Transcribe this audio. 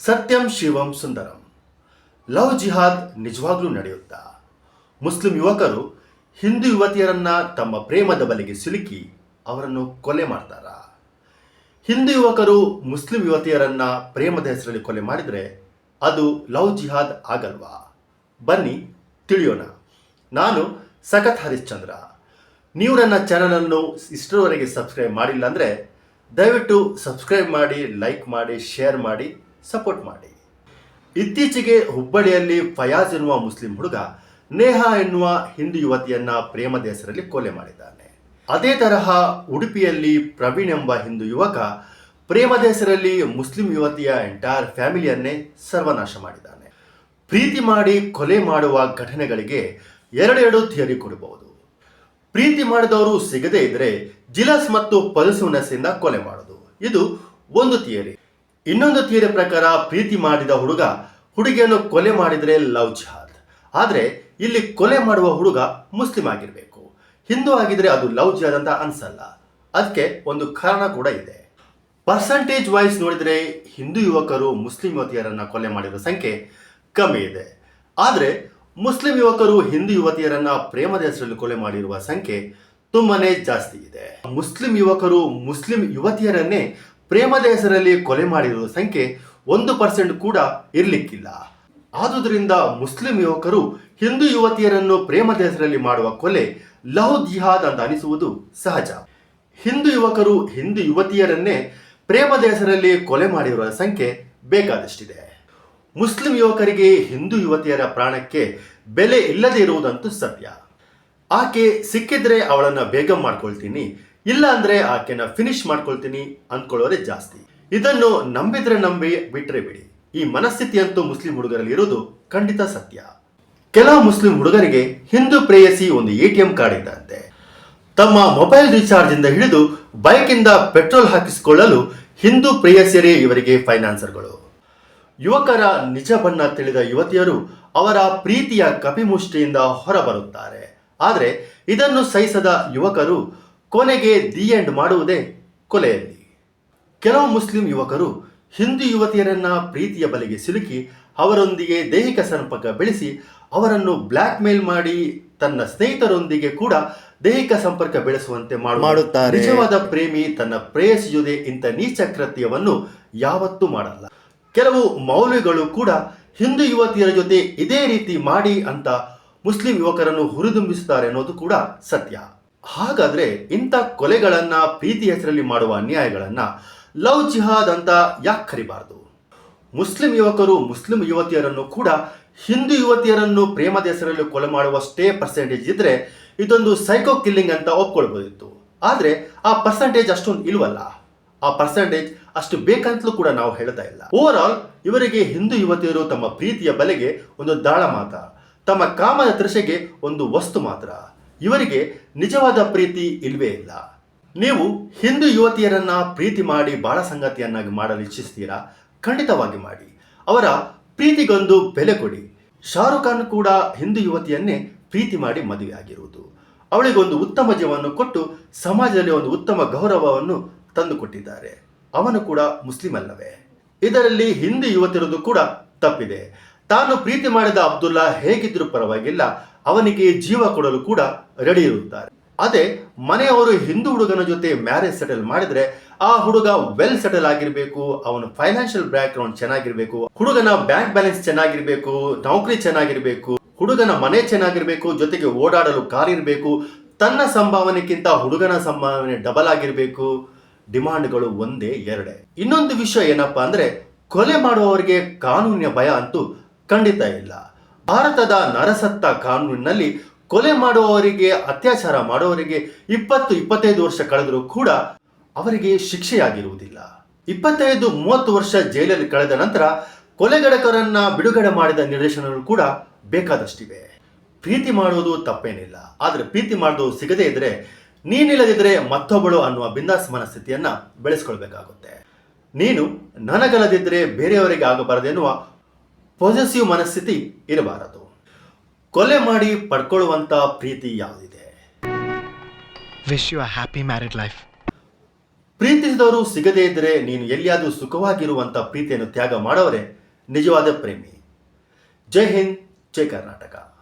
ಸತ್ಯಂ ಶಿವಂ ಸುಂದರಂ. ಲವ್ ಜಿಹಾದ್ ನಿಜವಾಗ್ಲೂ ನಡೆಯುತ್ತಾ? ಮುಸ್ಲಿಂ ಯುವಕರು ಹಿಂದೂ ಯುವತಿಯರನ್ನ ತಮ್ಮ ಪ್ರೇಮದ ಬಲೆಗೆ ಸಿಲುಕಿ ಅವರನ್ನು ಕೊಲೆ ಮಾಡ್ತಾರ? ಹಿಂದೂ ಯುವಕರು ಮುಸ್ಲಿಂ ಯುವತಿಯರನ್ನ ಪ್ರೇಮದ ಹೆಸರಲ್ಲಿ ಕೊಲೆ ಮಾಡಿದರೆ ಅದು ಲವ್ ಜಿಹಾದ್ ಆಗಲ್ವಾ? ಬನ್ನಿ, ತಿಳಿಯೋಣ. ನಾನು ಸಖತ್ ಹರಿಶ್ಚಂದ್ರ. ನೀವು ನನ್ನ ಚಾನಲನ್ನು ಇಷ್ಟರವರೆಗೆ ಸಬ್ಸ್ಕ್ರೈಬ್ ಮಾಡಿಲ್ಲ ಅಂದರೆ ದಯವಿಟ್ಟು ಸಬ್ಸ್ಕ್ರೈಬ್ ಮಾಡಿ, ಲೈಕ್ ಮಾಡಿ, ಶೇರ್ ಮಾಡಿ. ಸಪೋರ್ಟ್ ಮಾಡಿ. ಇತ್ತೀಚೆಗೆ ಹುಬ್ಬಳ್ಳಿಯಲ್ಲಿ ಫಯಾಜ್ ಎನ್ನುವ ಮುಸ್ಲಿಂ ಹುಡುಗ ನೇಹಾ ಎನ್ನುವ ಹಿಂದೂ ಯುವತಿಯನ್ನ ಪ್ರೇಮದ ಹೆಸರಲ್ಲಿ ಕೊಲೆ ಮಾಡಿದ್ದಾನೆ. ಅದೇ ತರಹ ಉಡುಪಿಯಲ್ಲಿ ಪ್ರವೀಣ್ ಎಂಬ ಹಿಂದೂ ಯುವಕ ಪ್ರೇಮದ ಹೆಸರಲ್ಲಿ ಮುಸ್ಲಿಂ ಯುವತಿಯ ಎಂಟೈರ್ ಫ್ಯಾಮಿಲಿಯನ್ನೇ ಸರ್ವನಾಶ ಮಾಡಿದ್ದಾನೆ. ಪ್ರೀತಿ ಮಾಡಿ ಕೊಲೆ ಮಾಡುವ ಘಟನೆಗಳಿಗೆ ಎರಡೆರಡು ಥಿಯರಿ ಕೊಡಬಹುದು. ಪ್ರೀತಿ ಮಾಡಿದವರು ಸಿಗದೇ ಇದ್ರೆ ಜಿಲಸ್ ಮತ್ತು ಪಲ್ಸುನಸ್ಸಿಂದ ಕೊಲೆ ಮಾಡೋದು ಇದು ಒಂದು ಥಿಯರಿ. ಇನ್ನೊಂದು ಥಿಯರಿ ಪ್ರಕಾರ ಪ್ರೀತಿ ಮಾಡಿದ ಹುಡುಗ ಹುಡುಗಿಯನ್ನು ಕೊಲೆ ಮಾಡಿದರೆ ಲವ್ ಜಿಹಾದ್. ಆದರೆ ಇಲ್ಲಿ ಕೊಲೆ ಮಾಡುವ ಹುಡುಗ ಮುಸ್ಲಿಂ ಆಗಿರಬೇಕು. ಹಿಂದೂ ಆಗಿದ್ರೆ ಅದು ಲವ್ ಜಿಹಾದ್ ಅಂತ ಅನ್ಸಲ್ಲ. ಅದಕ್ಕೆ ಒಂದು ಕಾರಣ ಕೂಡ ಇದೆ. ಪರ್ಸಂಟೇಜ್ ವೈಸ್ ನೋಡಿದರೆ ಹಿಂದೂ ಯುವಕರು ಮುಸ್ಲಿಂ ಯುವತಿಯರನ್ನು ಕೊಲೆ ಮಾಡಿರೋ ಸಂಖ್ಯೆ ಕಮ್ಮಿ ಇದೆ. ಆದರೆ ಮುಸ್ಲಿಂ ಯುವಕರು ಹಿಂದೂ ಯುವತಿಯರನ್ನ ಪ್ರೇಮದ ಹೆಸರಲ್ಲಿ ಕೊಲೆ ಮಾಡಿರುವ ಸಂಖ್ಯೆ ತುಂಬಾನೇ ಜಾಸ್ತಿ ಇದೆ. ಮುಸ್ಲಿಂ ಯುವಕರು ಮುಸ್ಲಿಂ ಯುವತಿಯರನ್ನೇ ಪ್ರೇಮದ ಹೆಸರಲ್ಲಿ ಕೊಲೆ ಮಾಡಿರುವ ಸಂಖ್ಯೆ ಒಂದು ಪರ್ಸೆಂಟ್ ಕೂಡ ಇರಲಿಕ್ಕಿಲ್ಲ. ಆದುದರಿಂದ ಮುಸ್ಲಿಂ ಯುವಕರು ಹಿಂದೂ ಯುವತಿಯರನ್ನು ಪ್ರೇಮದ ಹೆಸರಲ್ಲಿ ಮಾಡುವ ಕೊಲೆ ಲಹು ಜಿಹಾದ್ ಅಂತ ಅನಿಸುವುದು ಸಹಜ. ಹಿಂದೂ ಯುವಕರು ಹಿಂದೂ ಯುವತಿಯರನ್ನೇ ಪ್ರೇಮದ ಹೆಸರಲ್ಲಿ ಕೊಲೆ ಮಾಡಿರುವ ಸಂಖ್ಯೆ ಬೇಕಾದಷ್ಟಿದೆ. ಮುಸ್ಲಿಂ ಯುವಕರಿಗೆ ಹಿಂದೂ ಯುವತಿಯರ ಪ್ರಾಣಕ್ಕೆ ಬೆಲೆ ಇಲ್ಲದೆ ಇರುವುದಂತೂ ಸತ್ಯ. ಆಕೆ ಸಿಕ್ಕಿದ್ರೆ ಅವಳನ್ನು ಬೇಗ ಮಾಡ್ಕೊಳ್ತೀನಿ ಇಲ್ಲ ಅಂದ್ರೆ ಆಕೆನ ಫಿನಿಶ್ ಮಾಡ್ಕೊಳ್ತೀನಿ ಅಂದ್ಕೊಳ್ಳೋರೆ ಜಾಸ್ತಿ. ಇದನ್ನು ನಂಬಿದ್ರೆ ನಂಬಿ ಬಿಟ್ರೆ ಬಿಡಿ. ಈ ಮನಸ್ಥಿತಿ ಅಂತೂ ಮುಸ್ಲಿಂ ಹುಡುಗರಲ್ಲಿ ಇರೋದು ಖಂಡಿತ ಸತ್ಯ. ಕೆಲ ಮುಸ್ಲಿಂ ಹುಡುಗರಿಗೆ ಹಿಂದೂ ಪ್ರೇಯಸಿ ಒಂದು ಎ ಟಿ ಎಂ ಕಾರ್ಡ್ ಇದ್ದಂತೆ. ತಮ್ಮ ಮೊಬೈಲ್ ರೀಚಾರ್ಜ್ ಇಂದ ಹಿಡಿದು ಬೈಕಿಂದ ಪೆಟ್ರೋಲ್ ಹಾಕಿಸಿಕೊಳ್ಳಲು ಹಿಂದೂ ಪ್ರೇಯಸಿಯರೇ ಇವರಿಗೆ ಫೈನಾನ್ಸರ್ಗಳು. ಯುವಕರ ನಿಜ ಬಣ್ಣ ತಿಳಿದ ಯುವತಿಯರು ಅವರ ಪ್ರೀತಿಯ ಕಪಿಮುಷ್ಟಿಯಿಂದ ಹೊರಬರುತ್ತಾರೆ. ಆದರೆ ಇದನ್ನು ಸಹಿಸದ ಯುವಕರು ಕೊನೆಗೆ ದಿ ಎಂಡ್ ಮಾಡುವುದೇ ಕೊಲೆಯಲ್ಲಿ. ಕೆಲವು ಮುಸ್ಲಿಂ ಯುವಕರು ಹಿಂದೂ ಯುವತಿಯರನ್ನ ಪ್ರೀತಿಯ ಬಲೆಗೆ ಸಿಲುಕಿ ಅವರೊಂದಿಗೆ ದೈಹಿಕ ಸಂಪರ್ಕ ಬೆಳೆಸಿ ಅವರನ್ನು ಬ್ಲ್ಯಾಕ್ ಮೇಲ್ ಮಾಡಿ ತನ್ನ ಸ್ನೇಹಿತರೊಂದಿಗೆ ಕೂಡ ದೈಹಿಕ ಸಂಪರ್ಕ ಬೆಳೆಸುವಂತೆ ಮಾಡು- ಮಾಡುತ್ತಾರೆ. ನಿಜವಾದ ಪ್ರೇಮಿ ತನ್ನ ಪ್ರೇಯಸಿ ಜೊತೆ ಇಂಥ ನೀಚ ಕೃತ್ಯವನ್ನು ಯಾವತ್ತೂ ಮಾಡಲ್ಲ. ಕೆಲವು ಮೌಲ್ಯಗಳು ಕೂಡ ಹಿಂದೂ ಯುವತಿಯರ ಜೊತೆ ಇದೇ ರೀತಿ ಮಾಡಿ ಅಂತ ಮುಸ್ಲಿಂ ಯುವಕರನ್ನು ಹುರಿದುಂಬಿಸುತ್ತಾರೆ ಅನ್ನೋದು ಕೂಡ ಸತ್ಯ. ಹಾಗಾದ್ರೆ ಇಂಥ ಕೊಲೆಗಳನ್ನ ಪ್ರೀತಿ ಹೆಸರಲ್ಲಿ ಮಾಡುವ ಅನ್ಯಾಯಗಳನ್ನ ಲವ್ ಜಿಹಾದ್ ಅಂತ ಯಾಕೆ ಕರಿಬಾರ್ದು? ಮುಸ್ಲಿಂ ಯುವಕರು ಮುಸ್ಲಿಂ ಯುವತಿಯರನ್ನು ಕೂಡ ಹಿಂದೂ ಯುವತಿಯರನ್ನು ಪ್ರೇಮದ ಹೆಸರಲ್ಲಿ ಕೊಲೆ ಮಾಡುವಷ್ಟೇ ಪರ್ಸೆಂಟೇಜ್ ಇದ್ರೆ ಇದೊಂದು ಸೈಕೋ ಕಿಲ್ಲಿಂಗ್ ಅಂತ ಒಪ್ಕೊಳ್ಬೋದಿತ್ತು. ಆದ್ರೆ ಆ ಪರ್ಸೆಂಟೇಜ್ ಅಷ್ಟೊಂದು ಇಲ್ವಲ್ಲ. ಆ ಪರ್ಸೆಂಟೇಜ್ ಅಷ್ಟು ಬೇಕಂತಲೂ ಕೂಡ ನಾವು ಹೇಳ್ತಾ ಇಲ್ಲ. ಓವರ್ ಆಲ್ ಇವರಿಗೆ ಹಿಂದೂ ಯುವತಿಯರು ತಮ್ಮ ಪ್ರೀತಿಯ ಬಲೆಗೆ ಒಂದು ದಾಳ ಮಾತ್ರ. ತಮ್ಮ ಕಾಮದ ತೃಷೆಗೆ ಒಂದು ವಸ್ತು ಮಾತ್ರ. ಇವರಿಗೆ ನಿಜವಾದ ಪ್ರೀತಿ ಇಲ್ವೇ ಇಲ್ಲ. ನೀವು ಹಿಂದೂ ಯುವತಿಯರನ್ನ ಪ್ರೀತಿ ಮಾಡಿ ಬಾಳ ಸಂಗತಿಯನ್ನಾಗಿ ಮಾಡಲು ಇಚ್ಛಿಸ್ತೀರಾ? ಖಂಡಿತವಾಗಿ ಮಾಡಿ. ಅವರ ಪ್ರೀತಿಗೊಂದು ಬೆಲೆ ಕೊಡಿ. ಶಾರುಖ್ ಖಾನ್ ಕೂಡ ಹಿಂದೂ ಯುವತಿಯನ್ನೇ ಪ್ರೀತಿ ಮಾಡಿ ಮದುವೆ ಆಗಿರುವುದು. ಅವಳಿಗೊಂದು ಉತ್ತಮ ಜೀವನವನ್ನು ಕೊಟ್ಟು ಸಮಾಜದಲ್ಲಿ ಒಂದು ಉತ್ತಮ ಗೌರವವನ್ನು ತಂದುಕೊಟ್ಟಿದ್ದಾರೆ. ಅವನು ಕೂಡ ಮುಸ್ಲಿಂ ಅಲ್ಲವೇ? ಇದರಲ್ಲಿ ಹಿಂದೂ ಯುವತಿರುವುದು ಕೂಡ ತಪ್ಪಿದೆ. ತಾನು ಪ್ರೀತಿ ಮಾಡಿದ ಅಬ್ದುಲ್ಲಾ ಹೇಗಿದ್ರೂ ಪರವಾಗಿಲ್ಲ. ಅವನಿಗೆ ಜೀವ ಕೊಡಲು ಕೂಡ ರೆಡಿ ಇರುತ್ತಾರೆ. ಅದೇ ಮನೆಯವರು ಹಿಂದೂ ಹುಡುಗನ ಜೊತೆ ಮ್ಯಾರೇಜ್ ಸೆಟಲ್ ಮಾಡಿದ್ರೆ ಆ ಹುಡುಗ ವೆಲ್ ಸೆಟಲ್ ಆಗಿರಬೇಕು, ಅವನ ಫೈನಾನ್ಷಿಯಲ್ ಬ್ಯಾಕ್ ಗ್ರೌಂಡ್ ಚೆನ್ನಾಗಿರ್ಬೇಕು, ಹುಡುಗನ ಬ್ಯಾಂಕ್ ಬ್ಯಾಲೆನ್ಸ್ ಚೆನ್ನಾಗಿರ್ಬೇಕು, ನೌಕರಿ ಚೆನ್ನಾಗಿರ್ಬೇಕು, ಹುಡುಗನ ಮನೆ ಚೆನ್ನಾಗಿರ್ಬೇಕು, ಜೊತೆಗೆ ಓಡಾಡಲು ಕಾರ್ ಇರಬೇಕು, ತನ್ನ ಸಂಭಾವನೆಗಿಂತ ಹುಡುಗನ ಸಂಭಾವನೆ ಡಬಲ್ ಆಗಿರ್ಬೇಕು, ಡಿಮಾಂಡ್ಗಳು ಒಂದೇ ಎರಡೇ. ಇನ್ನೊಂದು ವಿಷಯ ಏನಪ್ಪಾ ಅಂದ್ರೆ ಕೊಲೆ ಮಾಡುವವರಿಗೆ ಕಾನೂನಿನ ಭಯ ಅಂತೂ ಖಂಡಿತ ಇಲ್ಲ. ಭಾರತದ ನರಸತ್ತ ಕಾನೂನಿನಲ್ಲಿ ಕೊಲೆ ಮಾಡುವವರಿಗೆ, ಅತ್ಯಾಚಾರ ಮಾಡುವವರಿಗೆ ಇಪ್ಪತ್ತು, ಇಪ್ಪತ್ತೈದು ವರ್ಷ ಕಳೆದರೂ ಕೂಡ ಅವರಿಗೆ ಶಿಕ್ಷೆಯಾಗಿರುವುದಿಲ್ಲ. ಇಪ್ಪತ್ತೈದು, ಮೂವತ್ತು ವರ್ಷ ಜೈಲಲ್ಲಿ ಕಳೆದ ನಂತರ ಕೊಲೆಗಡಕರನ್ನ ಬಿಡುಗಡೆ ಮಾಡಿದ ನಿರ್ದೇಶನಗಳು ಕೂಡ ಬೇಕಾದಷ್ಟಿವೆ. ಪ್ರೀತಿ ಮಾಡುವುದು ತಪ್ಪೇನಿಲ್ಲ. ಆದರೆ ಪ್ರೀತಿ ಮಾಡೋದು ಸಿಗದೇ ಇದ್ರೆ, ನೀನಿಲ್ಲದಿದ್ರೆ ಮತ್ತೊಬ್ಬಳು ಅನ್ನುವ ಬಿಂದಾಸ್ ಮನಸ್ಥಿತಿಯನ್ನ ಬೆಳೆಸ್ಕೊಳ್ಬೇಕಾಗುತ್ತೆ. ನೀನು ನನಗಲ್ಲದಿದ್ರೆ ಬೇರೆಯವರಿಗೆ ಆಗಬಾರದೆನ್ನುವ ಪಾಸಿಟಿವ್ ಮನಸ್ಥಿತಿ ಇರಬಾರದು. ಕೊಲೆ ಮಾಡಿ ಪಡ್ಕೊಳ್ಳುವಂತ ಪ್ರೀತಿ ಯಾವುದಿದೆ? Wish you happy married life. ಪ್ರೀತಿಸಿದವರು ಸಿಗದೇ ಇದ್ದರೆ ನೀನು ಎಲ್ಲಿಯಾದರೂ ಸುಖವಾಗಿರುವಂಥ ಪ್ರೀತಿಯನ್ನು ತ್ಯಾಗ ಮಾಡೋರೆ ನಿಜವಾದ ಪ್ರೇಮಿ. ಜೈ ಹಿಂದ್ ಜೈ ಕರ್ನಾಟಕ.